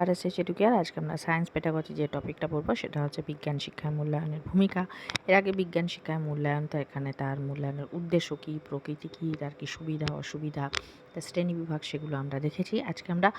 আর S S educare আজকে আমরা science পেটাগজি যে টপিকটা পড়ব সেটা হচ্ছে বিজ্ঞান শিক্ষায় মূল্যায়নের ভূমিকা। এর আগে বিজ্ঞান শিক্ষায় মূল্যায়ন, তো এখানে তার মূল্যায়নের উদ্দেশ্য কী, প্রকৃতি কী, তার কী সুবিধা, অসুবিধা তার শ্রেণি বিভাগ সেগুলো আমরা দেখেছি। আজকে আমরা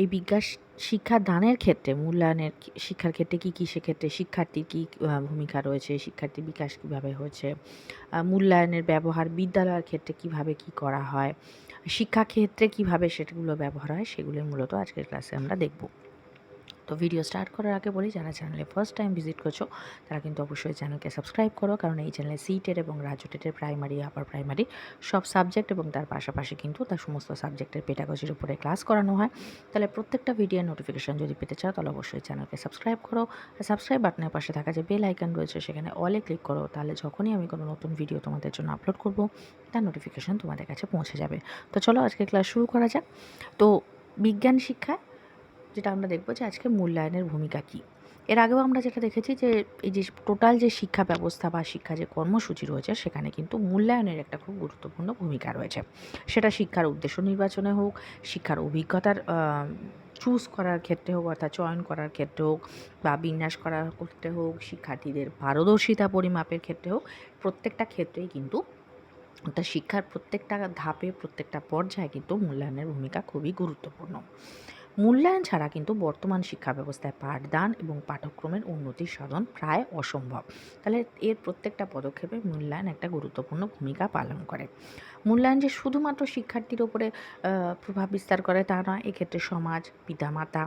এই বিজ্ঞান শিক্ষা দানের ক্ষেত্রে, মূল্যায়নের শিক্ষার ক্ষেত্রে কী কী, সেক্ষেত্রে শিক্ষার্থীর কী ভূমিকা রয়েছে, শিক্ষার্থীর বিকাশ কীভাবে হয়েছে মূল্যায়নের ব্যবহার বিদ্যালয়ের ক্ষেত্রে কীভাবে কি করা হয় শিক্ষাক্ষেত্রে কীভাবে সেগুলো ব্যবহার হয় সেগুলো মূলত আজকের ক্লাসে আমরা দেখব। তো ভিডিও স্টার্ট করার আগে বলি, যারা চ্যানেলে ফার্স্ট টাইম ভিজিট করছ, তারা কিন্তু অবশ্যই চ্যানেলকে সাবস্ক্রাইব করো। কারণ এই চ্যানেলে সিটের এবং রাজু টেটের প্রাইমারি আপার প্রাইমারি সব সাবজেক্ট এবং তার পাশাপাশি কিন্তু তার সমস্ত সাবজেক্টের পেটাগজির উপরে ক্লাস করানো হয়। তাহলে প্রত্যেকটা ভিডিওর নোটিফিকেশান যদি পেতে চাও, তাহলে অবশ্যই চ্যানেলকে সাবস্ক্রাইব করো। আর সাবস্ক্রাইব বাটনের পাশে থাকা যে বেল আইকন রয়েছে, সেখানে অলে ক্লিক করো। তাহলে যখনই আমি কোনো নতুন ভিডিও তোমাদের জন্য আপলোড করব, তার নোটিফিকেশন তোমাদের কাছে পৌঁছে যাবে। তো চলো আজকে ক্লাস শুরু করা যাক। তো বিজ্ঞান শিক্ষায় যেটা আমরা দেখব যে আজকে মূল্যায়নের ভূমিকা কী। এর আগেও আমরা যেটা দেখেছি যে এই যে টোটাল যে শিক্ষা ব্যবস্থা বা শিক্ষা যে কর্মসূচি রয়েছে, সেখানে কিন্তু মূল্যায়নের একটা খুব গুরুত্বপূর্ণ ভূমিকা রয়েছে। সেটা শিক্ষার উদ্দেশ্য নির্বাচনে হোক, শিক্ষার অভিজ্ঞতার চুজ করার ক্ষেত্রে হোক, অর্থাৎ চয়ন করার ক্ষেত্রে হোক বা বিন্যাস করার ক্ষেত্রে হোক, শিক্ষার্থীদের পারদর্শিতা পরিমাপের ক্ষেত্রে হোক, প্রত্যেকটা ক্ষেত্রেই কিন্তু অর্থাৎ শিক্ষার প্রত্যেকটা ধাপে, প্রত্যেকটা পর্যায়ে কিন্তু মূল্যায়নের ভূমিকা খুবই গুরুত্বপূর্ণ। মূল্যায়ন ছাড়া কিন্তু বর্তমান শিক্ষা ব্যবস্থায় পাঠদান এবং পাঠ্যক্রমের উন্নতি সাধন প্রায় অসম্ভব। তাহলে এর প্রত্যেকটা পদক্ষেপে মূল্যায়ন একটা গুরুত্বপূর্ণ ভূমিকা পালন করে। মূল্যায়ন যে শুধুমাত্র শিক্ষার্থীর ওপরে প্রভাব বিস্তার করে তা নয়, এক্ষেত্রে সমাজ, পিতামাতা,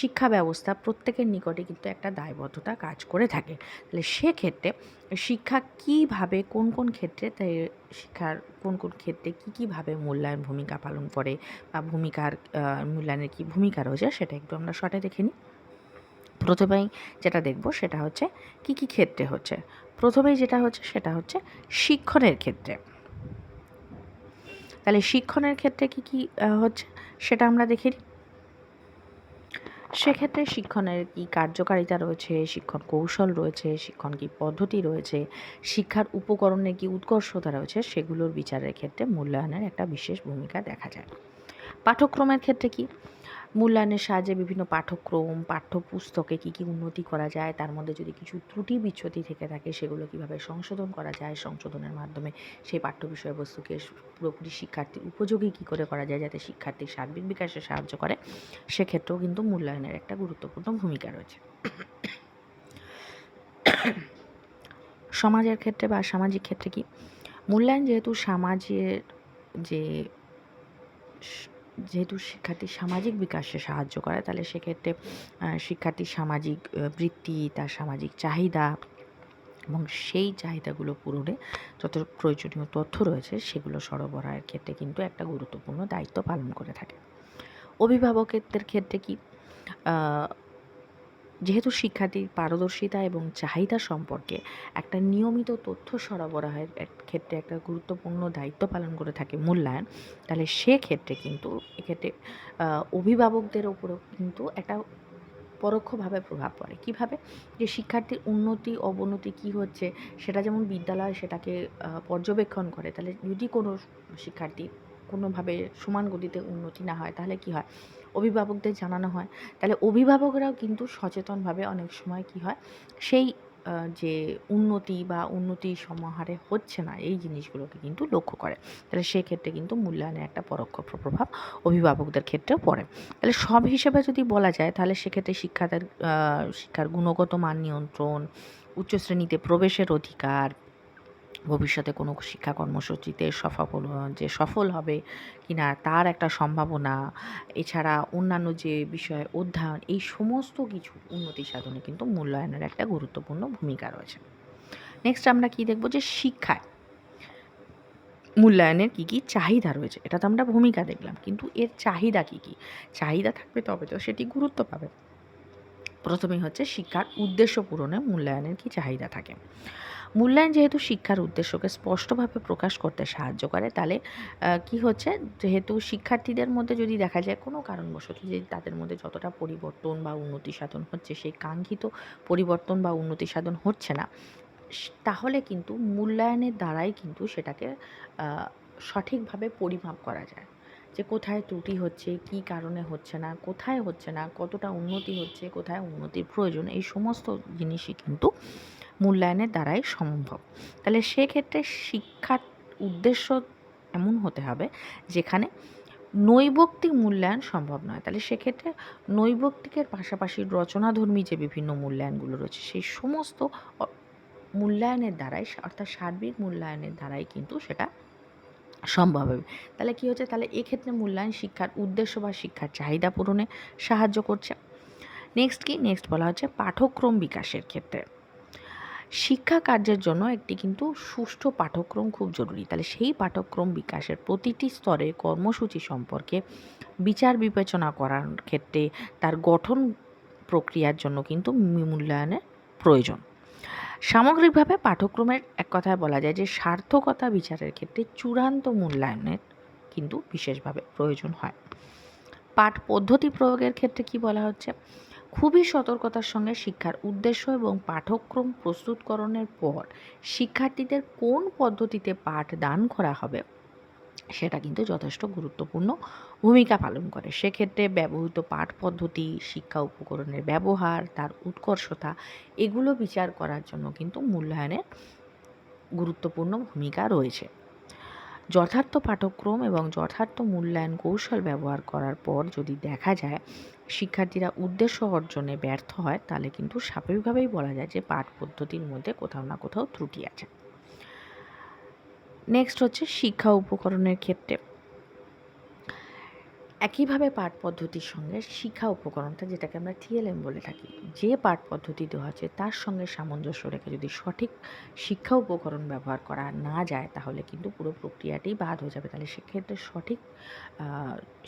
শিক্ষা ব্যবস্থা প্রত্যেকের নিকটে কিন্তু একটা দায়বদ্ধতা কাজ করে থাকে। তাহলে সেক্ষেত্রে শিক্ষা কীভাবে, কোন কোন ক্ষেত্রে তাই শিক্ষার কোন কোন ক্ষেত্রে কী কীভাবে মূল্যায়ন ভূমিকা পালন করে বা ভূমিকার মূল্যায়নের কী ভূমিকা রয়েছে সেটা একটু আমরা শর্টে দেখে নিই। প্রথমেই যেটা দেখব সেটা হচ্ছে কি কি ক্ষেত্রে হচ্ছে। প্রথমেই যেটা হচ্ছে সেটা হচ্ছে শিক্ষণের ক্ষেত্রে। তাহলে শিক্ষণের ক্ষেত্রে কি কি হচ্ছে? সেটা আমরা দেখি সেক্ষেত্রে শিক্ষণের কি কার্যকারিতা রয়েছে, শিক্ষণ কৌশল রয়েছে, শিক্ষণ কি পদ্ধতি রয়েছে, শিক্ষার উপকরণে কি উৎকর্ষতা রয়েছে, সেগুলোর বিচারের ক্ষেত্রে মূল্যায়নের একটা বিশেষ ভূমিকা দেখা যায়। পাঠ্যক্রমের ক্ষেত্রে কি? মূল্যায়নের সাহায্যে বিভিন্ন পাঠ্যক্রম, পাঠ্যপুস্তকে কী কী উন্নতি করা যায়, তার মধ্যে যদি কিছু ত্রুটি বিচ্ছুতি থেকে থাকে, সেগুলো কীভাবে সংশোধন করা যায়, সংশোধনের মাধ্যমে সেই পাঠ্য বিষয়বস্তুকে পুরোপুরি শিক্ষার্থীর উপযোগী কী করে করা যায়, যাতে শিক্ষার্থীর সার্বিক বিকাশে সাহায্য করে, সেক্ষেত্রেও কিন্তু মূল্যায়নের একটা গুরুত্বপূর্ণ ভূমিকা রয়েছে। সমাজের ক্ষেত্রে বা সামাজিক ক্ষেত্রে কি? মূল্যায়ন যেহেতু সমাজের যে যেহেতু শিক্ষার্থীর সামাজিক বিকাশে সাহায্য করে, তাহলে সেক্ষেত্রে শিক্ষার্থীর সামাজিক বৃত্তি, তার সামাজিক চাহিদা এবং সেই চাহিদাগুলো পূরণে যত প্রয়োজনীয় তথ্য রয়েছে, সেগুলো সরবরাহের ক্ষেত্রে কিন্তু একটা গুরুত্বপূর্ণ দায়িত্ব পালন করে থাকে। অভিভাবকদের ক্ষেত্রে কি? যেহেতু শিক্ষার্থীর পারদর্শিতা এবং চাহিদা সম্পর্কে একটা নিয়মিত তথ্য সরবরাহের ক্ষেত্রে একটা গুরুত্বপূর্ণ দায়িত্ব পালন করে থাকে মূল্যায়ন, তাহলে সেক্ষেত্রে কিন্তু এক্ষেত্রে অভিভাবকদের ওপরেও কিন্তু একটা পরোক্ষভাবে প্রভাব পড়ে। কীভাবে? যে শিক্ষার্থীর উন্নতি, অবনতি কি হচ্ছে, সেটা যেমন বিদ্যালয় সেটাকে পর্যবেক্ষণ করে, তাহলে যদি কোনো শিক্ষার্থী কোনোভাবে সমান গতিতে উন্নতি না হয়, তাহলে কি হয়? অভিভাবকদের জানানো হয়। তাহলে অভিভাবকরাও কিন্তু সচেতনভাবে অনেক সময় কি হয়, সেই যে উন্নতি বা উন্নতি সমাহারে হচ্ছে না, এই জিনিসগুলোকে কিন্তু লক্ষ্য করে। তাহলে সেক্ষেত্রে কিন্তু মূল্যায়নের একটা পরোক্ষ প্রভাব অভিভাবকদের ক্ষেত্রেও পড়ে। তাহলে সব হিসেবে যদি বলা যায়, তাহলে সেক্ষেত্রে শিক্ষাদের শিক্ষার গুণগত মান নিয়ন্ত্রণ উচ্চ শ্রেণীতে প্রবেশের অধিকার ভবিষ্যতে কোনো শিক্ষা কর্মসূচিতে সফল, যে সফল হবে কিনা তার একটা সম্ভাবনা। এছাড়া অন্যান্য যে বিষয়ে অধ্যয়ন, এই সমস্ত কিছু উন্নতি সাধনে কিন্তু মূল্যায়নের একটা গুরুত্বপূর্ণ ভূমিকা রয়েছে। নেক্সট আমরা কি দেখব যে শিক্ষায় মূল্যায়নের কী কী চাহিদা রয়েছে এটা তো আমরা ভূমিকা দেখলাম। কিন্তু এর চাহিদা কী কী? চাহিদা থাকবে তবে তো সেটি গুরুত্ব পাবে। প্রথমেই হচ্ছে শিক্ষার উদ্দেশ্য পূরণে মূল্যায়নের কি চাহিদা থাকে। মূল্যায়ন যেহেতু শিক্ষার উদ্দেশ্যকে স্পষ্টভাবে প্রকাশ করতে সাহায্য করে, তাহলে কি হচ্ছে? যেহেতু শিক্ষার্থীদের মধ্যে যদি দেখা যায় কোনো কারণবশত যদি তাদের মধ্যে যতটা পরিবর্তন বা উন্নতি সাধন হচ্ছে, সেই কাঙ্ক্ষিত পরিবর্তন বা উন্নতি সাধন হচ্ছে না তাহলে কিন্তু মূল্যায়নের দ্বারাই কিন্তু সেটাকে সঠিকভাবে পরিমাপ করা যায়। যে কোথায় ত্রুটি হচ্ছে, কি কারণে হচ্ছে না, কোথায় হচ্ছে না, কতটা উন্নতি হচ্ছে, কোথায় উন্নতির প্রয়োজন, এই সমস্ত জিনিসই কিন্তু মূল্যায়নের দ্বারাই সম্ভব। তাহলে সেক্ষেত্রে শিক্ষার উদ্দেশ্য এমন হতে হবে যেখানে নৈবক্তিক মূল্যায়ন সম্ভব নয়। তাহলে সেক্ষেত্রে নৈবক্তিকের পাশাপাশি রচনাধর্মী যে বিভিন্ন মূল্যায়নগুলো রয়েছে, সেই সমস্ত মূল্যায়নের দ্বারাই অর্থাৎ সার্বিক মূল্যায়নের দ্বারাই কিন্তু সেটা সম্ভব হবে। তাহলে কী হচ্ছে? তাহলে এক্ষেত্রে মূল্যায়ন শিক্ষার উদ্দেশ্য বা শিক্ষার চাহিদা পূরণে সাহায্য করছে। নেক্সট কি? নেক্সট বলা হচ্ছে পাঠক্রম বিকাশের ক্ষেত্রে। শিক্ষা কার্যের জন্য একটি কিন্তু সুষ্ঠু পাঠ্যক্রম খুব জরুরি। তাহলে সেই পাঠ্যক্রম বিকাশের প্রতিটি স্তরে কর্মসূচি সম্পর্কে বিচার বিবেচনা করার ক্ষেত্রে তার গঠন প্রক্রিয়ার জন্য কিন্তু মূল্যায়নের প্রয়োজন। সামগ্রিকভাবে পাঠ্যক্রমের এক কথায় বলা যায় যে, সার্থকতা বিচারের ক্ষেত্রে চূড়ান্ত মূল্যায়নের কিন্তু বিশেষভাবে প্রয়োজন হয়। পাঠ পদ্ধতি প্রয়োগের ক্ষেত্রে কি বলা হচ্ছে? খুবই সতর্কতার সঙ্গে শিক্ষার উদ্দেশ্য এবং পাঠ্যক্রম প্রস্তুতকরণের পর শিক্ষার্থীদের কোন পদ্ধতিতে পাঠ দান করা হবে, সেটা কিন্তু যথেষ্ট গুরুত্বপূর্ণ ভূমিকা পালন করে। সেক্ষেত্রে ব্যবহৃত পাঠ পদ্ধতি, শিক্ষা উপকরণের ব্যবহার, তার উৎকর্ষতা, এগুলো বিচার করার জন্য কিন্তু মূল্যায়নের গুরুত্বপূর্ণ ভূমিকা রয়েছে। যথার্থ পাঠ্যক্রম এবং যথার্থ মূল্যায়ন কৌশল ব্যবহার করার পর যদি দেখা যায় শিক্ষার্থীরা উদ্দেশ্য অর্জনে ব্যর্থ হয়, তাহলে কিন্তু স্বাভাবিকভাবেই বলা যায় যে পাঠ পদ্ধতির মধ্যে কোথাও না কোথাও ত্রুটি আছে। নেক্সট হচ্ছে শিক্ষা উপকরণের ক্ষেত্রে। একইভাবে পাঠ পদ্ধতির সঙ্গে শিক্ষা উপকরণটা যেটাকে আমরা টিএলএম বলে থাকি, যে পাঠ পদ্ধতি দেওয়া আছে তার সঙ্গে সামঞ্জস্য রেখে যদি সঠিক শিক্ষা উপকরণ ব্যবহার করা না যায়, তাহলে কিন্তু পুরো প্রক্রিয়াটাই বাদ হয়ে যাবে। তাহলে সেক্ষেত্রে সঠিক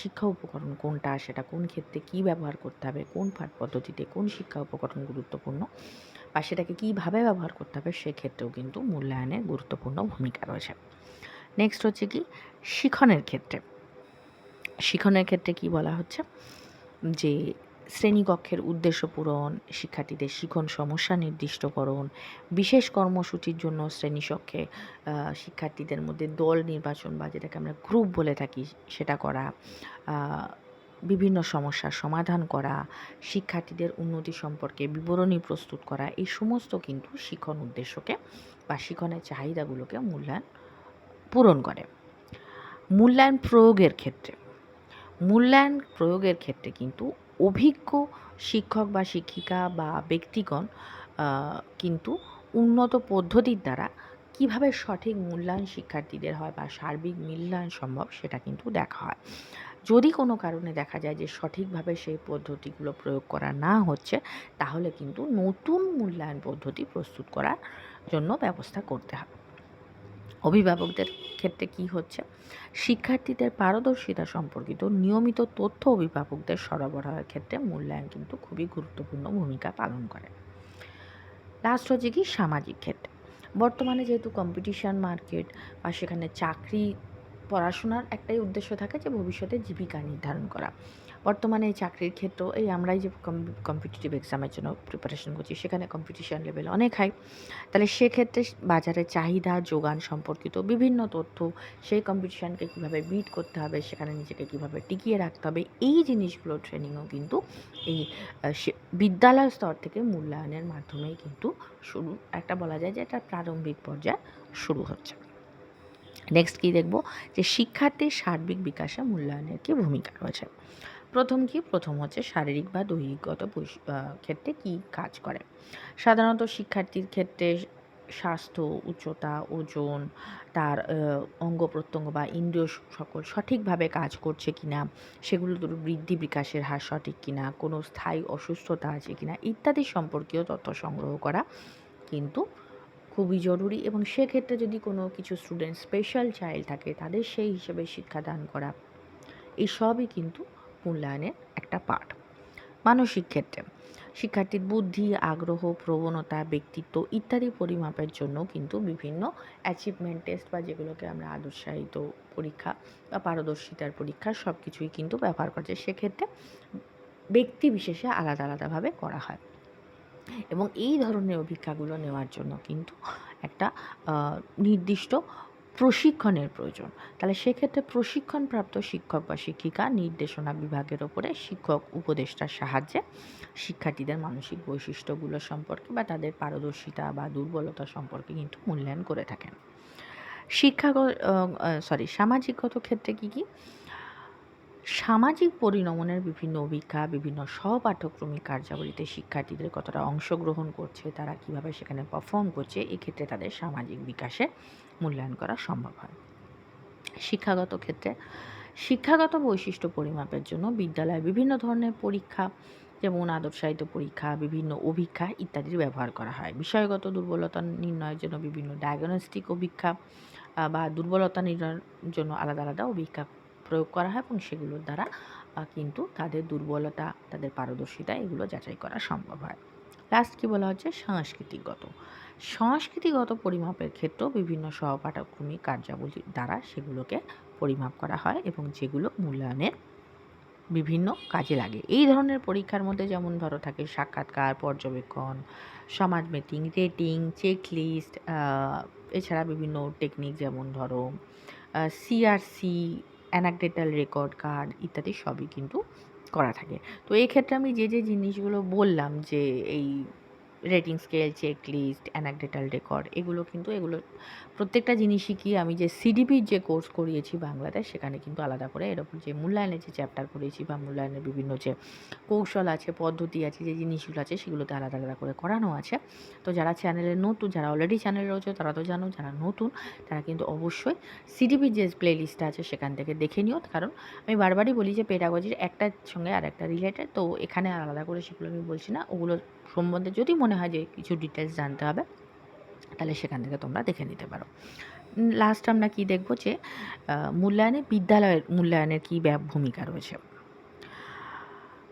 শিক্ষা উপকরণ কোনটা, সেটা কোন ক্ষেত্রে কী ব্যবহার করতে হবে, কোন পাঠ পদ্ধতিতে কোন শিক্ষা উপকরণ গুরুত্বপূর্ণ বা সেটাকে কীভাবে ব্যবহার করতে হবে, সেক্ষেত্রেও কিন্তু মূল্যায়নের গুরুত্বপূর্ণ ভূমিকা রয়েছে। নেক্সট হচ্ছে কি? শিখনের ক্ষেত্রে। শিখনের ক্ষেত্রে কি বলা হচ্ছে? যে শ্রেণীকক্ষের উদ্দেশ্য পূরণ, শিক্ষার্থীদের শিখন সমস্যা নির্দিষ্টকরণ, বিশেষ কর্মসূচির জন্য শ্রেণীকক্ষে শিক্ষার্থীদের মধ্যে দল নির্বাচন বা যেটাকে আমরা গ্রুপ বলে থাকি, সেটা করা বিভিন্ন সমস্যার সমাধান করা, শিক্ষার্থীদের উন্নতি সম্পর্কে বিবরণী প্রস্তুত করা, এই সমস্ত কিন্তু শিখন উদ্দেশ্যকে বা শিখনের চাহিদাগুলোকে মূল্যায়ন, পূরণ করে। মূল্যায়ন প্রয়োগের ক্ষেত্রে মূল্যায়ন প্রয়োগের ক্ষেত্রে কিন্তু অভিজ্ঞ শিক্ষক বা শিক্ষিকা বা ব্যক্তিগণ কিন্তু উন্নত পদ্ধতির দ্বারা কীভাবে সঠিক মূল্যায়ন শিক্ষার্থীদের হয় বা সার্বিক মূল্যায়ন সম্ভব সেটা কিন্তু দেখা হয়। যদি কোনো কারণে দেখা যায় যে সঠিকভাবে সেই পদ্ধতিগুলো প্রয়োগ করা না হচ্ছে, তাহলে কিন্তু নতুন মূল্যায়ন পদ্ধতি প্রস্তুত করার জন্য ব্যবস্থা করতে হবে। অভিভাবকদের ক্ষেত্রে কি হচ্ছে? শিক্ষার্থীদের পারদর্শিতা সম্পর্কিত নিয়মিত তথ্য অভিভাবকদের সরবরাহের ক্ষেত্রে মূল্যায়ন কিন্তু খুবই গুরুত্বপূর্ণ ভূমিকা পালন করে। লাস্ট হচ্ছে কি সামাজিক ক্ষেত্রে। বর্তমানে যেহেতু কম্পিটিশান মার্কেট বা সেখানে চাকরি, পড়াশোনার একটাই উদ্দেশ্য থাকে যে ভবিষ্যতে জীবিকা নির্ধারণ করা। বর্তমানে এই চাকরির ক্ষেত্রেও এই আমরাই যে কম্পিটিটিভ এক্সামের জন্য প্রিপারেশন করছি, সেখানে কম্পিটিশান লেভেল অনেক হাই তাহলে সেক্ষেত্রে বাজারে চাহিদা, যোগান সম্পর্কিত বিভিন্ন তথ্য, সেই কম্পিটিশানকে কীভাবে বিট করতে হবে, সেখানে নিজেকে কীভাবে টিকিয়ে রাখতে হবে, এই জিনিসগুলো ট্রেনিংও কিন্তু এই বিদ্যালয় স্তর থেকে মূল্যায়নের মাধ্যমেই কিন্তু শুরু। একটা বলা যায় যে একটা প্রারম্ভিক পর্যায়ে শুরু হচ্ছে। নেক্সট কী দেখব? যে শিক্ষার্থীর সার্বিক বিকাশে মূল্যায়নের কি ভূমিকা রয়েছে? প্রথম কি? প্রথম হচ্ছে শারীরিক বা দৈহিকগত ক্ষেত্রে কি কাজ করে? সাধারণত শিক্ষার্থীর ক্ষেত্রে স্বাস্থ্য, উচ্চতা, ওজন, তার অঙ্গ প্রত্যঙ্গ বা ইন্দ্রিয় সকল সঠিকভাবে কাজ করছে কি না সেগুলো বৃদ্ধি বিকাশের হার সঠিক কিনা, কোনো স্থায়ী অসুস্থতা আছে কিনা, ইত্যাদি সম্পর্কীয় তথ্য সংগ্রহ করা কিন্তু খুবই জরুরি এবং সেক্ষেত্রে যদি কোনো কিছু স্টুডেন্ট স্পেশাল চাইল্ড থাকে, তাদের সেই হিসেবে শিক্ষাদান করা এই সবই কিন্তু মূল্যায়নের একটা পাঠ। মানসিক ক্ষেত্রে শিক্ষার্থীর বুদ্ধি, আগ্রহ, প্রবণতা, ব্যক্তিত্ব ইত্যাদি পরিমাপের জন্য কিন্তু বিভিন্ন অ্যাচিভমেন্ট টেস্ট বা যেগুলোকে আমরা আদর্শায়িত পরীক্ষা বা পারদর্শিতার পরীক্ষা সব কিছুই কিন্তু ব্যবহার করছে সেক্ষেত্রে ব্যক্তি বিশেষে আলাদা আলাদাভাবে করা হয়। এবং এই ধরনের অভিজ্ঞাগুলো নেওয়ার জন্য কিন্তু একটা নির্দিষ্ট প্রশিক্ষণের প্রয়োজন। তাহলে সেক্ষেত্রে প্রশিক্ষণপ্রাপ্ত শিক্ষক বা শিক্ষিকা নির্দেশনা বিভাগের ওপরে শিক্ষক, উপদেষ্টার সাহায্যে শিক্ষার্থীদের মানসিক বৈশিষ্ট্যগুলো সম্পর্কে বা তাদের পারদর্শিতা বা দুর্বলতা সম্পর্কে কিন্তু মূল্যায়ন করে থাকেন। শিক্ষাগত সরি সামাজিকগত ক্ষেত্রে কী কী? সামাজিক পরিণমনের বিভিন্ন অভিজ্ঞা বিভিন্ন সহপাঠ্যক্রমিক কার্যাবলীতে শিক্ষার্থীদের কতটা অংশগ্রহণ করছে, তারা কীভাবে সেখানে পারফর্ম করছে, এক্ষেত্রে তাদের সামাজিক বিকাশে মূল্যায়ন করা সম্ভব হয়। শিক্ষাগত ক্ষেত্রে, শিক্ষাগত বৈশিষ্ট্য পরিমাপের জন্য বিদ্যালয়ে বিভিন্ন ধরনের পরীক্ষা, যেমন আদর্শায়িত পরীক্ষা, বিভিন্ন অভিক্ষা ইত্যাদির ব্যবহার করা হয়। বিষয়গত দুর্বলতা নির্ণয়ের জন্য বিভিন্ন ডায়াগনস্টিক অভিক্ষা বা দুর্বলতা নির্ণয়ের জন্য আলাদা আলাদা অভিক্ষা প্রয়োগ করা হয় এবং সেগুলোর দ্বারা কিন্তু তাদের দুর্বলতা, তাদের পারদর্শিতা এগুলো যাচাই করা সম্ভব হয়। লাস্ট কী বলা হচ্ছে? সাংস্কৃতিকগত। সংস্কৃতিগত পরিমাপের ক্ষেত্রেও বিভিন্ন সহপাঠক্রমিক কার্যাবলীর দ্বারা সেগুলোকে পরিমাপ করা হয় এবং যেগুলো মূল্যায়নের বিভিন্ন কাজে লাগে। এই ধরনের পরীক্ষার মধ্যে যেমন ধরো থাকে সাক্ষাৎকার, পর্যবেক্ষণ, সমাজ মিটিং রেটিং চেকলিস্ট এছাড়া বিভিন্ন টেকনিক যেমন ধরো সিআরসি অ্যানাকডেটাল রেকর্ড কার্ড ইত্যাদি সবই কিন্তু করা থাকে। তো এই ক্ষেত্রে আমি যে যে জিনিসগুলো বললাম যে এই rating scale check list anecdotal record এগুলো কিন্তু এগুলো প্রত্যেকটা জিনিসই কি আমি যে সিডিপির যে কোর্স করিয়েছি বাংলাতে, সেখানে কিন্তু আলাদা করে এরকম যে মূল্যায়নের যে চ্যাপ্টার করিয়েছি বা মূল্যায়নের বিভিন্ন যে কৌশল আছে, পদ্ধতি আছে, যে জিনিসগুলো আছে, সেগুলোতে আলাদা আলাদা করে করানো আছে। তো যারা চ্যানেলে নতুন, যারা অলরেডি চ্যানেলে রয়েছে, তারা তো জানো, যারা নতুন, তারা কিন্তু অবশ্যই সিডিপির যে প্লে লিস্টটা আছে, সেখান থেকে দেখে নিও। কারণ আমি বারবারই বলি যে পেডাগজির একটার সঙ্গে আর একটা রিলেটেড তো এখানে আলাদা করে সেগুলো আমি বলছি না। ওগুলো সম্বন্ধে যদি মনে হয় যে কিছু ডিটেলস জানতে হবে, তাহলে সেখান থেকে তোমরা দেখে নিতে পারো। লাস্ট আমরা কি দেখব যে মূল্যায়নে বিদ্যালয়ের মূল্যায়নের কী ভূমিকা রয়েছে?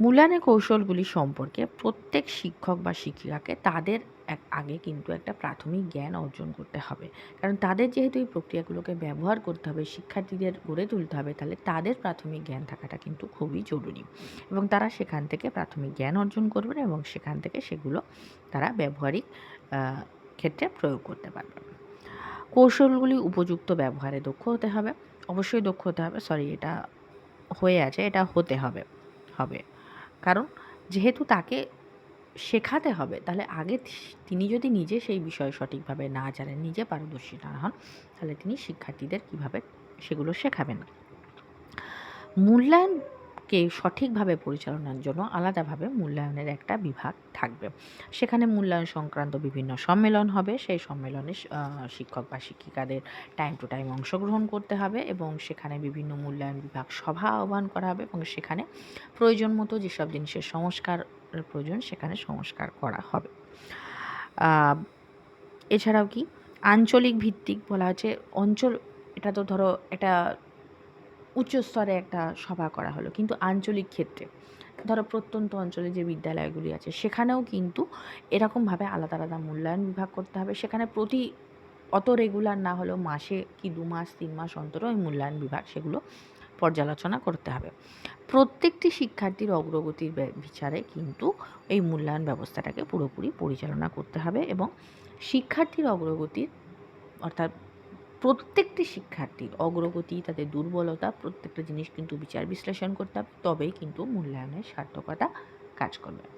মূল্যায়নের কৌশলগুলি সম্পর্কে প্রত্যেক শিক্ষক বা শিক্ষিকাকে তাদের আগে কিন্তু একটা প্রাথমিক জ্ঞান অর্জন করতে হবে। কারণ তাদের যেহেতু এই প্রক্রিয়াগুলোকে ব্যবহার করতে হবে, শিক্ষার্থীদের গড়ে তুলতে হবে, তাহলে তাদের প্রাথমিক জ্ঞান থাকাটা কিন্তু খুবই জরুরি। এবং তারা সেখান থেকে প্রাথমিক জ্ঞান অর্জন করবেন এবং সেখান থেকে সেগুলো তারা ব্যবহারিক ক্ষেত্রে প্রয়োগ করতে পারবে। কৌশলগুলি উপযুক্ত ব্যবহারে দক্ষ হতে হবে, অবশ্যই দক্ষ হতে হবে সরি এটা হয়ে আছে, এটা হতে হবে হবে। কারণ যেহেতু তাকে শেখাতে হবে, তাহলে আগে তিনি যদি নিজে সেই বিষয়ে সঠিকভাবে না জানেন, নিজে পারদর্শী না হন, তাহলে তিনি শিক্ষার্থীদের কীভাবে সেগুলো শেখাবেন? মূল্যায়ন কে সঠিকভাবে পরিচালনার জন্য আলাদাভাবে মূল্যায়নের একটা বিভাগ থাকবে। সেখানে মূল্যায়ন সংক্রান্ত বিভিন্ন সম্মেলন হবে, সেই সম্মেলনে শিক্ষক বা শিক্ষিকাদের টাইম টু টাইম অংশগ্রহণ করতে হবে এবং সেখানে বিভিন্ন মূল্যায়ন বিভাগ সভা আহ্বান করা হবে এবং সেখানে প্রয়োজন মতো যেসব জিনিসের সংস্কার প্রয়োজন সেখানে সংস্কার করা হবে। এছাড়াও কি? আঞ্চলিক ভিত্তিক বলা হচ্ছে, অঞ্চল, এটা তো ধরো এটা উচ্চ স্তরে একটা সভা করা হলো, কিন্তু আঞ্চলিক ক্ষেত্রে। ধরো প্রত্যন্ত অঞ্চলে যে বিদ্যালয়গুলি আছে, সেখানেও কিন্তু এরকমভাবে আলাদা আলাদা মূল্যায়ন বিভাগ করতে হবে। সেখানে প্রতি, অত রেগুলার না হলেও মাসে কি দু মাস, তিন মাস অন্তর ওই মূল্যায়ন বিভাগ সেগুলো পর্যালোচনা করতে হবে। প্রত্যেকটি শিক্ষার্থীর অগ্রগতির বিচারে কিন্তু এই মূল্যায়ন ব্যবস্থাটাকে পুরোপুরি পরিচালনা করতে হবে এবং শিক্ষার্থীর অগ্রগতির অর্থাৎ প্রত্যেকটি শিক্ষার্থীর অগ্রগতি, তাদের দুর্বলতা, প্রত্যেকটা জিনিস কিন্তু বিচার বিশ্লেষণ করতে হবে। তবেই কিন্তু মূল্যায়নের সার্থকতা কাজ করবে।